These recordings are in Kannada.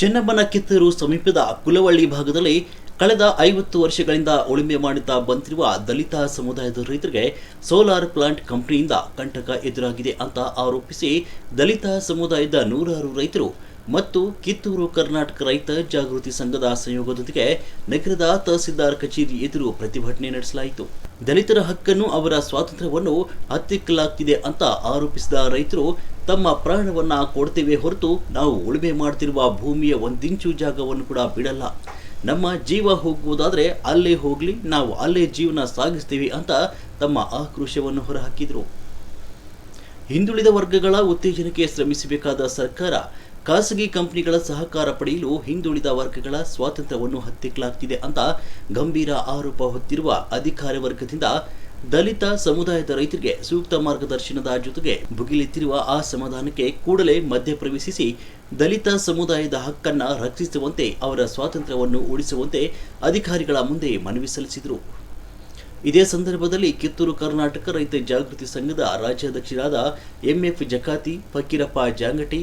ಚೆನ್ನಮ್ಮನ ಕಿತ್ತೂರು ಸಮೀಪದ ಕುಲವಳ್ಳಿ ಭಾಗದಲ್ಲಿ ಕಳೆದ ಐವತ್ತು ವರ್ಷಗಳಿಂದ ಉಳುಮೆ ಮಾಡುತ್ತಾ ಬಂದಿರುವ ದಲಿತ ಸಮುದಾಯದ ರೈತರಿಗೆ ಸೋಲಾರ್ ಪ್ಲಾಂಟ್ ಕಂಪನಿಯಿಂದ ಕಂಟಕ ಎದುರಾಗಿದೆ ಅಂತ ಆರೋಪಿಸಿ ದಲಿತ ಸಮುದಾಯದ ನೂರಾರು ರೈತರು ಮತ್ತು ಕಿತ್ತೂರು ಕರ್ನಾಟಕ ರೈತ ಜಾಗೃತಿ ಸಂಘದ ಸಹಯೋಗದೊಂದಿಗೆ ನಗರದ ತಹಸೀಲ್ದಾರ್ ಕಚೇರಿ ಎದುರು ಪ್ರತಿಭಟನೆ ನಡೆಸಲಾಯಿತು. ದಲಿತರ ಹಕ್ಕನ್ನು ಅವರ ಸ್ವಾತಂತ್ರ್ಯವನ್ನು ಹತ್ತಿಕ್ಕಲಾಗ್ತಿದೆ ಅಂತ ಆರೋಪಿಸಿದ ರೈತರು ತಮ್ಮ ಪ್ರಾಣವನ್ನು ಕೊಡ್ತೇವೆ ಹೊರತು ನಾವು ಉಳುಮೆ ಮಾಡ್ತಿರುವ ಭೂಮಿಯ ಒಂದಿಂಚು ಜಾಗವನ್ನು ಕೂಡ ಬಿಡಲ್ಲ. ನಮ್ಮ ಜೀವ ಹೋಗುವುದಾದರೆ ಅಲ್ಲೇ ಹೋಗಲಿ, ನಾವು ಅಲ್ಲೇ ಜೀವನ ಸಾಗಿಸ್ತೀವಿ ಅಂತ ತಮ್ಮ ಆಕ್ರೋಶವನ್ನು ಹೊರಹಾಕಿದರು. ಹಿಂದುಳಿದ ವರ್ಗಗಳ ಉತ್ತೇಜನಕ್ಕೆ ಶ್ರಮಿಸಬೇಕಾದ ಸರ್ಕಾರ, ಖಾಸಗಿ ಕಂಪನಿಗಳ ಸಹಕಾರ ಪಡೆಯಲು ಹಿಂದುಳಿದ ವರ್ಗಗಳ ಸ್ವಾತಂತ್ರ್ಯವನ್ನು ಹತ್ತಿಕ್ಕಲಾಗ್ತಿದೆ ಅಂತ ಗಂಭೀರ ಆರೋಪ ಹೊತ್ತಿರುವ ಅಧಿಕಾರ ವರ್ಗದಿಂದ ದಲಿತ ಸಮುದಾಯದ ರೈತರಿಗೆ ಸೂಕ್ತ ಮಾರ್ಗದರ್ಶನದ ಜೊತೆಗೆ ಭುಗಿಲೆತ್ತಿರುವ ಆ ಸಮಾಧಾನಕ್ಕೆ ಕೂಡಲೇ ಮಧ್ಯಪ್ರವೇಶಿಸಿ ದಲಿತ ಸಮುದಾಯದ ಹಕ್ಕನ್ನ ರಕ್ಷಿಸುವಂತೆ ಅವರ ಸ್ವಾತಂತ್ರ್ಯವನ್ನು ಉಳಿಸುವಂತೆ ಅಧಿಕಾರಿಗಳ ಮುಂದೆ ಮನವಿ ಸಲ್ಲಿಸಿದರು. ಇದೇ ಸಂದರ್ಭದಲ್ಲಿ ಕಿತ್ತೂರು ಕರ್ನಾಟಕ ರೈತ ಜಾಗೃತಿ ಸಂಘದ ರಾಜ್ಯಾಧ್ಯಕ್ಷರಾದ ಎಂಎಫ್ ಜಕಾತಿ, ಫಕೀರಪ್ಪ ಜಾಂಗಟಿ,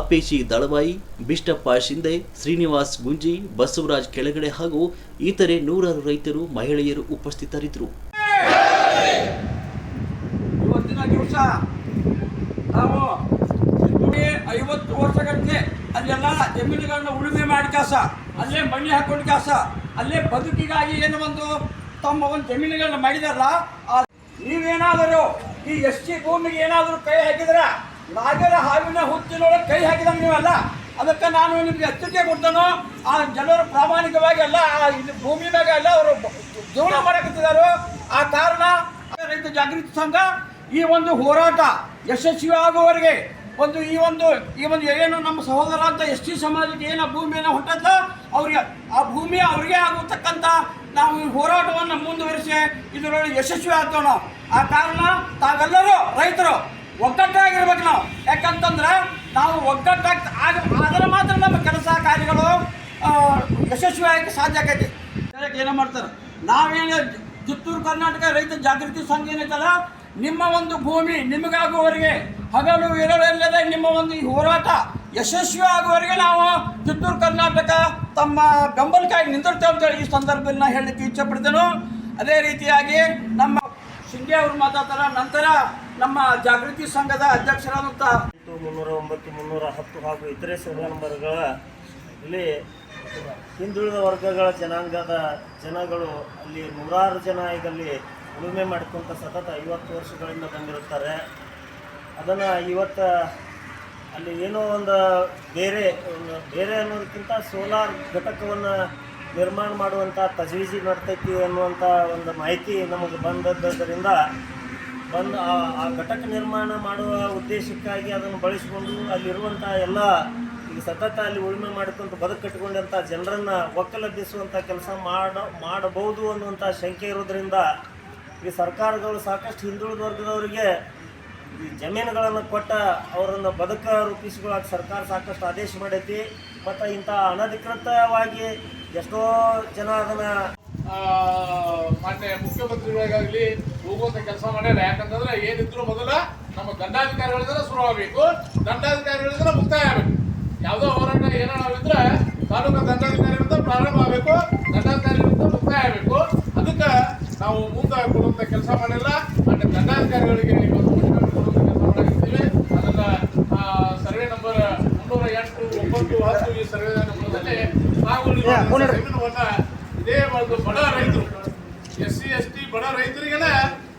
ಅಪ್ಪೇಶಿ ದಳವಾಯಿ, ಬಿಷ್ಟಪ್ಪ ಶಿಂದೆ, ಶ್ರೀನಿವಾಸ್ ಗುಂಜಿ, ಬಸವರಾಜ್ ಕೆಳಗಡೆ ಹಾಗೂ ಇತರೆ ನೂರಾರು ರೈತರು, ಮಹಿಳೆಯರು ಉಪಸ್ಥಿತರಿದ್ದರು. ಇವತ್ತಿನ ದಿವಸ ನಾವು ಐವತ್ತು ವರ್ಷಗಟ್ಟಲೆ ಅಲ್ಲೆಲ್ಲ ಜಮೀನುಗಳನ್ನ ಉಳುಮೆ ಮಾಡಿ ಕಾಸ, ಅಲ್ಲೇ ಮಣ್ಣಿ ಹಾಕೊಂಡು ಕಾಸ, ಅಲ್ಲೇ ಬದುಕಿಗಾಗಿ ಏನು ಒಂದು ತಮ್ಮ ಒಂದು ಜಮೀನುಗಳನ್ನ ಮಾಡಿದಾರಲ್ಲ ನೀವೇನಾದರೂ ಈ ಎಸ್ ಟಿ ಭೂಮಿಗೆ ಏನಾದರೂ ಕೈ ಹಾಕಿದ್ರೆ ನಾಗರ ಹಾವಿನ ಹುತ್ತಿನೊಳಗೆ ಕೈ ಹಾಕಿದಂಗೆ ನೀವಲ್ಲ. ಅದಕ್ಕೆ ನಾನು ನಿಮಗೆ ಎಚ್ಚರಿಕೆ ಕೊಡ್ತಾನೋ. ಆ ಜನರು ಪ್ರಾಮಾಣಿಕವಾಗಿ ಅಲ್ಲ ಆ ಇಲ್ಲಿ ಭೂಮಿ ಮ್ಯಾಗ ಎಲ್ಲ ಅವರು ಜೀವನ ಮಾಡಕತ್ತಿದ್ದಾರೆ. ಆ ಕಾರಣ ಜಾಗೃತಿ ಸಂಘ ಈ ಒಂದು ಹೋರಾಟ ಯಶಸ್ವಿ ಆಗುವವರೆಗೆ ಒಂದು ಈ ಒಂದು ಈ ಒಂದು ಏನು ನಮ್ಮ ಸಹೋದರ ಅಂತ ಎಸ್ ಟಿ ಸಮಾಜಕ್ಕೆ ಏನು ಭೂಮಿಯನ್ನು ಹೊಟ್ಟದ ಅವ್ರಿಗೆ, ಆ ಭೂಮಿ ಅವರಿಗೆ ಆಗುತ್ತಕ್ಕಂಥ ನಾವು ಈ ಹೋರಾಟವನ್ನು ಮುಂದುವರಿಸಿ ಇದರೊಳಗೆ ಯಶಸ್ವಿ ಆಗ್ತೇವೆ ಆ ಕಾರಣ ತಾವೆಲ್ಲರೂ ರೈತರು ಒಗ್ಗಟ್ಟಾಗಿರ್ಬೇಕು ನಾವು. ಯಾಕಂತಂದ್ರೆ ನಾವು ಒಗ್ಗಟ್ಟಾಗಿ, ಆಗ, ಆದರೆ ಮಾತ್ರ ನಮ್ಮ ಕೆಲಸ ಕಾರ್ಯಗಳು ಯಶಸ್ವಿಯಾಗಿ ಸಾಧ್ಯ ಆಗೈತಿ ಏನೋ ಮಾಡ್ತಾರೆ. ನಾವೇನು ಕಿತ್ತೂರು ಕರ್ನಾಟಕ ರೈತ ಜಾಗೃತಿ ಸಂಘ ಏನೈತಲ್ಲ ನಿಮ್ಮ ಒಂದು ಭೂಮಿ ನಿಮಗಾಗುವವರಿಗೆ ಹಗಲು ಇರಲಿಲ್ಲದೆ ನಿಮ್ಮ ಒಂದು ಈ ಹೋರಾಟ ಯಶಸ್ವಿ ಆಗುವವರೆಗೆ ನಾವು ಕಿತ್ತೂರು ಕರ್ನಾಟಕ ತಮ್ಮ ಬೆಂಬಲಕ್ಕಾಗಿ ನಿಂತಿರ್ತೇವೆ ಅಂತೇಳಿ ಈ ಸಂದರ್ಭದಲ್ಲಿ ನಾನು ಹೇಳಲಿಕ್ಕೆ ಇಚ್ಛೆ ಪಡ್ತೇನೆ. ಅದೇ ರೀತಿಯಾಗಿ ನಮ್ಮ ಶಿಂಗೆ ಅವರು ಮಾತಾಡ್ತಾರ, ನಂತರ ನಮ್ಮ ಜಾಗೃತಿ ಸಂಘದ ಅಧ್ಯಕ್ಷರಾದಂಥ ಮುನ್ನೂರ ಒಂಬತ್ತು ಮುನ್ನೂರ ಹತ್ತು ಹಾಗೂ ಇತರೆ ಸಭಾ ನಂಬರ್ಗಳ ಇಲ್ಲಿ ಹಿಂದುಳಿದ ವರ್ಗಗಳ ಜನಾಂಗದ ಜನಗಳು ಅಲ್ಲಿ ನೂರಾರು ಜನ ಇದರಲ್ಲಿ ಉಳುಮೆ ಮಾಡ್ಕೊಂತ ಸತತ ಐವತ್ತು ವರ್ಷಗಳಿಂದ ಬಂದಿರುತ್ತಾರೆ. ಅದನ್ನು ಇವತ್ತು ಅಲ್ಲಿ ಏನೋ ಒಂದು ಬೇರೆ ಒಂದು ಬೇರೆ ಅನ್ನೋದಕ್ಕಿಂತ ಸೋಲಾರ್ ಘಟಕವನ್ನು ನಿರ್ಮಾಣ ಮಾಡುವಂಥ ತಜವೀಜಿ ನಡ್ತೈತಿ ಅನ್ನುವಂಥ ಒಂದು ಮಾಹಿತಿ ನಮಗೆ ಬಂದದ್ದರಿಂದ ಬಂದು ಆ ಘಟಕ ನಿರ್ಮಾಣ ಮಾಡುವ ಉದ್ದೇಶಕ್ಕಾಗಿ ಅದನ್ನು ಬಳಸಿಕೊಂಡು ಅಲ್ಲಿರುವಂಥ ಎಲ್ಲ ಈಗ ಸತತ ಅಲ್ಲಿ ಉಳುಮೆ ಮಾಡಿಕೊಂತ ಬದುಕು ಕಟ್ಟಿಕೊಂಡಂಥ ಜನರನ್ನು ಒಕ್ಕಲೆಬ್ಬಿಸುವಂಥ ಕೆಲಸ ಮಾಡ, ಮಾಡಬಹುದು ಅನ್ನುವಂಥ ಶಂಕೆ ಇರೋದ್ರಿಂದ ಈ ಸರ್ಕಾರಗಳು ಸಾಕಷ್ಟು ಹಿಂದುಳಿದ ವರ್ಗದವರಿಗೆ ಈ ಜಮೀನುಗಳನ್ನು ಕೊಟ್ಟ ಅವರನ್ನು ಬದುಕ ರೂಪಿಸಿಕೊಳ್ಳೋಕೆ ಸರ್ಕಾರ ಸಾಕಷ್ಟು ಆದೇಶ ಮಾಡೈತಿ. ಮತ್ತು ಇಂಥ ಅನಧಿಕೃತವಾಗಿ ಎಷ್ಟೋ ಜನ ಅದನ್ನು ಮಾನ್ಯ ಮುಖ್ಯಮಂತ್ರಿಗಳಿಗಾಗಲಿ ಹೋಗುವಂತ ಕೆಲಸ ಮಾಡ್ಯಾರ. ಯಾಕಂತಂದ್ರೆ ಏನಿದ್ರು ಮೊದಲ ನಮ್ಮ ದಂಡಾಧಿಕಾರಿಗಳಿಂದ ಶುರುವಾಗಬೇಕು. ದಂಡಾಧಿಕಾರಿಗಳಿಂದ ಮುಕ್ತಾಯ ಆಗಬೇಕು. ಯಾವುದೋ ಹೋರಾಟ ಏನೋ ನಾವಿದ್ರೆ ತಾಲೂಕು ದಂಡಾಧಿಕಾರಿಗಳಿಂದ ಪ್ರಾರಂಭ ಆಗಬೇಕು ದಂಡಾಧಿಕಾರಿಗಳಿಂದ ಮುಕ್ತಾಯ ಆಗಬೇಕು. ಅದಕ್ಕೆ ನಾವು ಮುಂದೆ ಕೊಡುವಂಥ ಕೆಲಸ ಮಾಡಿಲ್ಲ. ಅಂದ್ರೆ ದಂಡಾಧಿಕಾರಿಗಳಿಗೆ ಇವತ್ತು ಕೆಲಸ ಅದನ್ನ ಸರ್ವೆ ನಂಬರ್ ಮುನ್ನೂರ ಎಂಟು ಒಂಬತ್ತು ಹತ್ತು ಈ ಸರ್ವೆ ನಂಬರ್ದಲ್ಲಿ ಜಮೀನುವನ್ನ ಇದೇ ಒಂದು ಬಡ ರೈತರು ಎಸ್ ಸಿ ಎಸ್ ಟಿ ಬಡ ರೈತರಿಗೆನೆ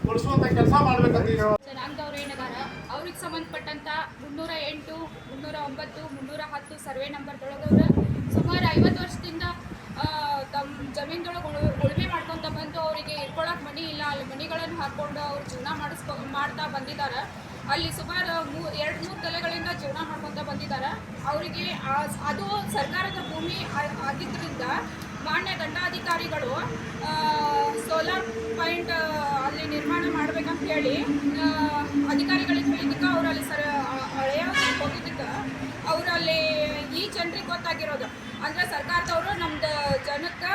ಕೊಡಿಸುವಂತ ಕೆಲಸ ಮಾಡ್ಬೇಕಂತ ಅವ್ರಿಗೆ ಸಂಬಂಧಪಟ್ಟಂಥ ಮುನ್ನೂರ ಎಂಟು, ಮುನ್ನೂರ ಒಂಬತ್ತು, ಮುನ್ನೂರ ಹತ್ತು ಸರ್ವೆ ನಂಬರ್ದೊಳಗವ್ರು ಸುಮಾರು ಐವತ್ತು ವರ್ಷದಿಂದ ತಮ್ಮ ಜಮೀನ್ದೊಳಗೆ ಉಳು, ಉಳುಮೆ ಮಾಡ್ಕೊತ ಬಂದು ಅವರಿಗೆ ಇಟ್ಕೊಳಕ್ಕೆ ಮನಿ ಇಲ್ಲ. ಅಲ್ಲಿ ಮನಿಗಳನ್ನು ಹಾಕ್ಕೊಂಡು ಅವ್ರು ಜೀವನ ಮಾಡಿಸ್ಕೊ ಮಾಡ್ತಾ ಬಂದಿದ್ದಾರೆ ಅಲ್ಲಿ ಸುಮಾರು ಮೂ, ಎರಡು ಮೂರು ತಲೆಗಳಿಂದ ಜೀವನ ಮಾಡ್ಕೊತ ಬಂದಿದ್ದಾರೆ ಅವರಿಗೆ ಅದು ಸರ್ಕಾರದ ಭೂಮಿ ಆಗಿದ್ದರಿಂದ ಮಾನ್ಯ ದಂಡಾಧಿಕಾರಿಗಳು ಸೋಲಾರ್ ಪಾಯಿಂಟ್ ಅಲ್ಲಿ ನಿರ್ಮಾಣ ಮಾಡ್ಬೇಕಂತ ಹೇಳಿ ಆ, ಅಧಿಕಾರಿಗಳಿಗೆ ಹೇಳಿದ್ದಕ್ಕೆ ಅವ್ರು ಅಲ್ಲಿ ಸರ ಹಳೆಯ ಹೋಗಿದ್ದಕ್ಕೆ ಅವ್ರು ಅಲ್ಲಿ ಈ ಜನರಿಗೆ ಗೊತ್ತಾಗಿರೋದು ಅಂದರೆ ಸರ್ಕಾರದವರು ನಮ್ದು ಜನಕ್ಕೆ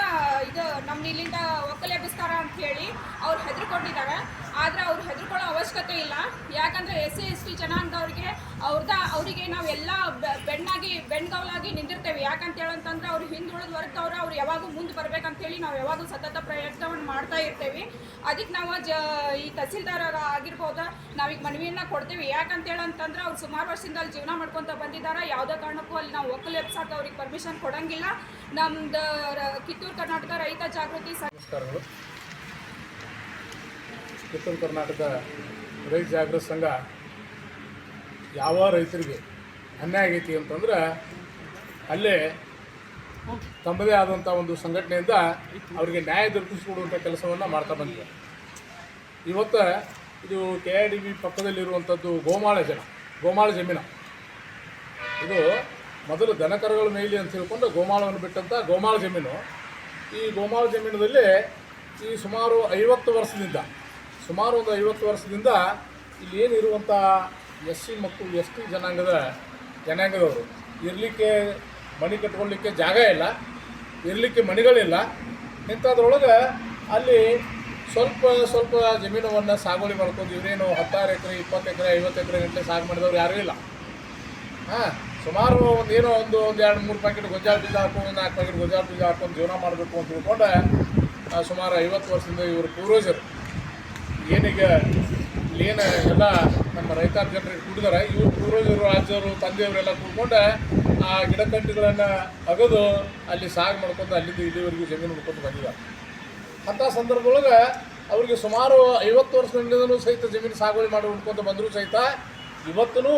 ಇದು ನಮ್ಮ ಇಲ್ಲಿಂದ ಒಕ್ಕಲೆಬ್ಬಿಸ್ತಾರ ಅಂತ ಹೇಳಿ ಅವ್ರು ಹೆದರ್ಕೊಂಡಿದ್ದಾರೆ ಆದರೆ ಅವ್ರು ಹೆದರ್ಕೊಳ್ಳೋ ಅವಶ್ಯಕತೆ ಇಲ್ಲ ಯಾಕಂದರೆ ಎಸ್ ಸಿ ಎಸ್ ಟಿ ಜನಾಂಗದವ್ರಿಗೆ ಅವ್ರದ, ಅವರಿಗೆ ನಾವು ಎಲ್ಲ ಬೆಣ್ಣಾಗಿ ಬೆಣ್ಗವಲಾಗಿ ನಿಂತಿರ್ತೇವೆ ಯಾಕಂತ ಹೇಳಂತಂದ್ರೆ ಅವ್ರು ಹಿಂದುಳಿದ ವರ್ಗದವ್ರು, ಅವ್ರು ಯಾವಾಗೂ ಮುಂದೆ ಬರ್ಬೇಕಂತೇಳಿ ನಾವು ಯಾವಾಗೂ ಸತತ ಪ್ರಯತ್ನವನ್ನು ಮಾಡ್ತಾ ಇರ್ತೇವೆ. ಅದಕ್ಕೆ ನಾವು ಜ, ಈ ತಹಸೀಲ್ದಾರ್ ಆಗಿರ್ಬೋದು, ನಾವೀಗ ಮನವಿಯನ್ನ ಕೊಡ್ತೀವಿ. ಯಾಕಂತ ಹೇಳಂತಂದ್ರೆ ಅವ್ರು ಸುಮಾರು ವರ್ಷದಿಂದ ಅಲ್ಲಿ ಜೀವನ ಮಾಡ್ಕೊತ ಬಂದಿದ್ದಾರೆ ಯಾವುದೇ ಕಾರಣಕ್ಕೂ ಅಲ್ಲಿ ನಾವು ಒಕ್ಕಲು ಎಪ್ಸಾಕ ಅವ್ರಿಗೆ ಪರ್ಮಿಷನ್ ಕೊಡಂಗಿಲ್ಲ. ನಮ್ದು ಕಿತ್ತೂರು ಕರ್ನಾಟಕ ರೈತ ಜಾಗೃತಿ ನಮಸ್ಕಾರಗಳು. ಕಿತ್ತೂರು ಕರ್ನಾಟಕ ರೈತ ಜಾಗೃತ ಸಂಘ ಯಾವ ರೈತರಿಗೆ ಅನ್ಯಾಯ ಆಗೈತಿ ಅಂತಂದ್ರೆ ಅಲ್ಲೇ ತಮ್ಮದೇ ಆದಂಥ ಒಂದು ಸಂಘಟನೆಯಿಂದ ಅವರಿಗೆ ನ್ಯಾಯ ದೊರಕಿಸಿಕೊಡುವಂಥ ಕೆಲಸವನ್ನು ಮಾಡ್ತಾ ಬಂದಿದೆ. ಇವತ್ತು ಇದು ಕೆ ಐ ಡಿ ಬಿ ಪಕ್ಕದಲ್ಲಿರುವಂಥದ್ದು ಗೋಮಾಳ ಜನ, ಗೋಮಾಳ ಜಮೀನು. ಇದು ಮೊದಲು ದನಕರುಗಳ ಮೇಲೆ ಅಂತ ತಿಳ್ಕೊಂಡು ಗೋಮಾಳವನ್ನು ಬಿಟ್ಟಂಥ ಗೋಮಾಳ ಜಮೀನು. ಈ ಗೋಮಾಳ ಜಮೀನದಲ್ಲಿ ಈ ಸುಮಾರು ಐವತ್ತು ವರ್ಷದಿಂದ ಸುಮಾರು ಒಂದು ಐವತ್ತು ವರ್ಷದಿಂದ ಇಲ್ಲಿ ಏನಿರುವಂಥ ಎಸ್ ಸಿ ಮತ್ತು ಎಸ್ ಟಿ ಜನಾಂಗದ ಜನಾಂಗದವರು. ಇರಲಿಕ್ಕೆ ಮನೆ ಕಟ್ಕೊಳ್ಳಿಕ್ಕೆ ಜಾಗ ಇಲ್ಲ, ಇರಲಿಕ್ಕೆ ಮಣಿಗಳಿಲ್ಲ. ಇಂಥದ್ರೊಳಗೆ ಅಲ್ಲಿ ಸ್ವಲ್ಪ ಸ್ವಲ್ಪ ಜಮೀನವನ್ನು ಸಾಗುವಳಿ ಮಾಡ್ಕೊಂಡು ಇವರೇನು ಹತ್ತಾರು ಎಕರೆ, ಇಪ್ಪತ್ತು ಎಕರೆ, ಐವತ್ತು ಎಕರೆ ಗಂಟೆ ಸಾಗ ಮಾಡಿದವ್ರು ಯಾರೂ ಇಲ್ಲ. ಹಾಂ, ಸುಮಾರು ಒಂದು ಏನೋ ಒಂದು ಒಂದು ಎರಡು ಮೂರು ಪ್ಯಾಕೆಟ್ ಗೊಂಜಾಳ ಬೀಜ ಹಾಕೊಂಡು, ನಾಲ್ಕು ಪ್ಯಾಕೆಟ್ ಗೊಂಜಾಳ ಬೀಜ ಹಾಕೊಂಡು ಜೀವನ ಮಾಡಬೇಕು ಅಂತ ತಿಳ್ಕೊಂಡೆ ಸುಮಾರು ಐವತ್ತು ವರ್ಷದಿಂದ ಇವರು ಪೂರ್ವಜರು. ಏನೀಗ ಏನು ಎಲ್ಲ ನಮ್ಮ ರೈತಾಪಿ ಜನರಿಗೆ ಕುಡಿದಾರೆ, ಇವರು ಪೂರ್ವಜರು ರಾಜ್ಯವರು ತಂದೆಯವರೆಲ್ಲ ಕೂಡ್ಕೊಂಡು ಆ ಗಿಡಕಂಟಿಗಳನ್ನು ಅಗದು ಅಲ್ಲಿ ಸಾಗ ಮಾಡ್ಕೊಂಡು ಅಲ್ಲಿಂದ ಇಲ್ಲಿವರೆಗೂ ಜಮೀನು ಮಾಡ್ಕೊಂಡು ಬಂದಿದ್ದಾರೆ ಅಂಥ ಸಂದರ್ಭದೊಳಗೆ ಅವರಿಗೆ ಸುಮಾರು ಐವತ್ತು ವರ್ಷದಿಂದಲೂ ಸಹಿತ ಜಮೀನು ಸಾಗುವಳಿ ಮಾಡಿ ಉಳ್ಕೊಂತ ಬಂದರೂ ಸಹಿತ ಇವತ್ತೂ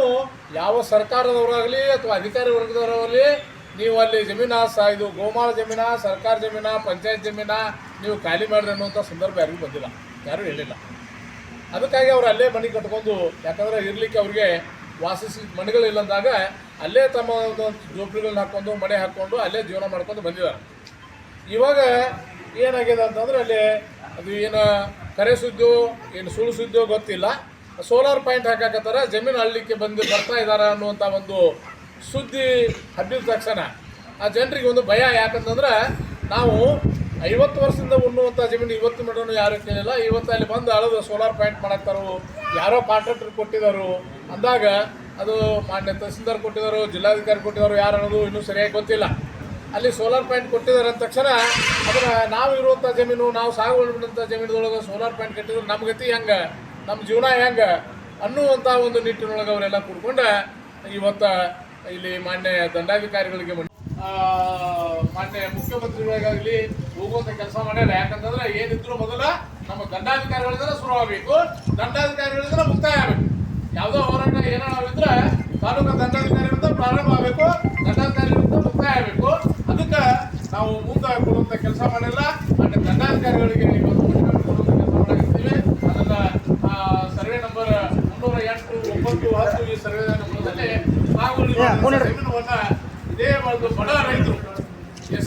ಯಾವ ಸರ್ಕಾರದವರಾಗಲಿ ಅಥವಾ ಅಧಿಕಾರಿ ವರ್ಗದವರಾಗಲಿ ನೀವು ಅಲ್ಲಿ ಜಮೀನ ಸ, ಇದು ಗೋಮಾಳ ಜಮೀನ, ಸರ್ಕಾರ ಜಮೀನ, ಪಂಚಾಯತ್ ಜಮೀನ ನೀವು ಖಾಲಿ ಮಾಡಿರಿ ಅನ್ನುವಂಥ ಸಂದರ್ಭ ಯಾರಿಗೂ ಬಂದಿಲ್ಲ. ಯಾರೂ ಹೇಳಿಲ್ಲ. ಅದಕ್ಕಾಗಿ ಅವರು ಅಲ್ಲೇ ಮನೆ ಕಟ್ಕೊಂಡು, ಯಾಕಂದ್ರೆ ಇರಲಿಕ್ಕೆ ಅವ್ರಿಗೆ ವಾಸಿಸಿ ಮನೆಗಳಿಲ್ಲಂದಾಗ ಅಲ್ಲೇ ತಮ್ಮ ಜೋಪಡಿಗಳನ್ನ ಹಾಕ್ಕೊಂಡು ಮನೆ ಹಾಕ್ಕೊಂಡು ಅಲ್ಲೇ ಜೀವನ ಮಾಡ್ಕೊಂಡು ಬಂದಿದ್ದಾರೆ. ಇವಾಗ ಏನಾಗಿದೆ ಅಂತಂದ್ರೆ ಅಲ್ಲಿ ಅದು ಏನು ಕರೆ ಸುದ್ದು ಏನು ಸುಳ್ಳು ಸುದ್ದೋ ಗೊತ್ತಿಲ್ಲ. ಸೋಲಾರ್ ಪಾಯಿಂಟ್ ಹಾಕಾಕತ್ತಾರ, ಜಮೀನು ಅಳ್ಲಿಕ್ಕೆ ಬಂದು ಬರ್ತಾ ಇದ್ದಾರೆ ಅನ್ನುವಂಥ ಒಂದು ಸುದ್ದಿ ಹಬ್ಬಿದ ತಕ್ಷಣ ಆ ಜನರಿಗೆ ಒಂದು ಭಯ ಯಾಕಂತಂದ್ರೆ ನಾವು ಐವತ್ತು ವರ್ಷದಿಂದ ಉಣ್ಣುವಂಥ ಜಮೀನು ಇವತ್ತು ಮೇಡಮ್ ಯಾರು ಕೇಳಿಲ್ಲ ಇವತ್ತು ಅಲ್ಲಿ ಬಂದು ಅಳದು ಸೋಲಾರ್ ಪ್ಲಾಂಟ್ ಮಾಡಾಕ್ತಾರೋ. ಯಾರೋ ಕಾಂಟ್ರಾಕ್ಟರ್ ಕೊಟ್ಟಿದ್ದಾರೋ. ಅಂದಾಗ ಅದು ಮಾನ್ಯ ತಹಸೀಲ್ದಾರ್ ಕೊಟ್ಟಿದ್ದಾರೋ, ಜಿಲ್ಲಾಧಿಕಾರಿ ಕೊಟ್ಟಿದ್ದಾರೋ, ಯಾರು ಅನ್ನೋದು ಇನ್ನೂ ಸರಿಯಾಗಿ ಗೊತ್ತಿಲ್ಲ. ಅಲ್ಲಿ ಸೋಲಾರ್ ಪ್ಲಾಂಟ್ ಕೊಟ್ಟಿದ್ದಾರೆ ಅಂದ ತಕ್ಷಣ ಅದನ್ನ ನಾವು ಇರುವಂಥ ಜಮೀನು, ನಾವು ಸಾಗುವಳಿ ಮಾಡಿದಂಥ ಜಮೀನದೊಳಗೆ ಸೋಲಾರ್ ಪ್ಲಾಂಟ್ ಕಟ್ಟಿದ್ರೆ. ನಮ್ಮ ಗತಿ ಹೆಂಗೆ? ನಮ್ಮ ಜೀವನ ಹೆಂಗೆ? ಅನ್ನುವಂಥ ಒಂದು ನಿಟ್ಟಿನೊಳಗೆ ಅವರೆಲ್ಲ ಕೂಡ್ಕೊಂಡು ಇವತ್ತು ಇಲ್ಲಿ ಮಾನ್ಯ ದಂಡಾಧಿಕಾರಿಗಳಿಗೆ ಮಾನ್ಯ ಮುಖ್ಯಮಂತ್ರಿಗಳಿಗಾಗಲಿ ಹೋಗುವಂತ ಕೆಲಸ ಮಾಡ್ಯಾರ. ಯಾಕಂತಂದ್ರೆ ಏನಿದ್ರು ಮೊದಲ ನಮ್ಮ ದಂಡಾಧಿಕಾರಿಗಳಿಂದ ಶುರು ಆಗಬೇಕು. ದಂಡಾಧಿಕಾರಿಗಳಿಂದ ಮುಕ್ತಾಯ ಆಗಬೇಕು. ಯಾವುದೋ ಹೋರಾಟ ಏನೋ ನಾವಿದ್ರೆ ತಾಲೂಕು ದಂಡಾಧಿಕಾರಿಗಳಿಂದ ಪ್ರಾರಂಭ ಆಗಬೇಕು. ದಂಡಾಧಿಕಾರಿಗಳಿಂದ ಮುಕ್ತಾಯ ಆಗಬೇಕು. ಅದಕ್ಕೆ ನಾವು ಮುಂದೆ ಕೊಡುವಂತ ಕೆಲಸ ಮಾಡಿಲ್ಲ. ಮಾನ್ಯ ದಂಡಾಧಿಕಾರಿಗಳಿಗೆ ಇವತ್ತು ಕೆಲಸ ಅದನ್ನ ಸರ್ವೆ ನಂಬರ್ ಮುನ್ನೂರ ಎಂಟು ಒಂಬತ್ತು ಹತ್ತು ಈ ಸರ್ವೆ ನಂಬರ್ದಲ್ಲಿ ಇದೇ ಒಂದು ಬಡ ರೈತರು.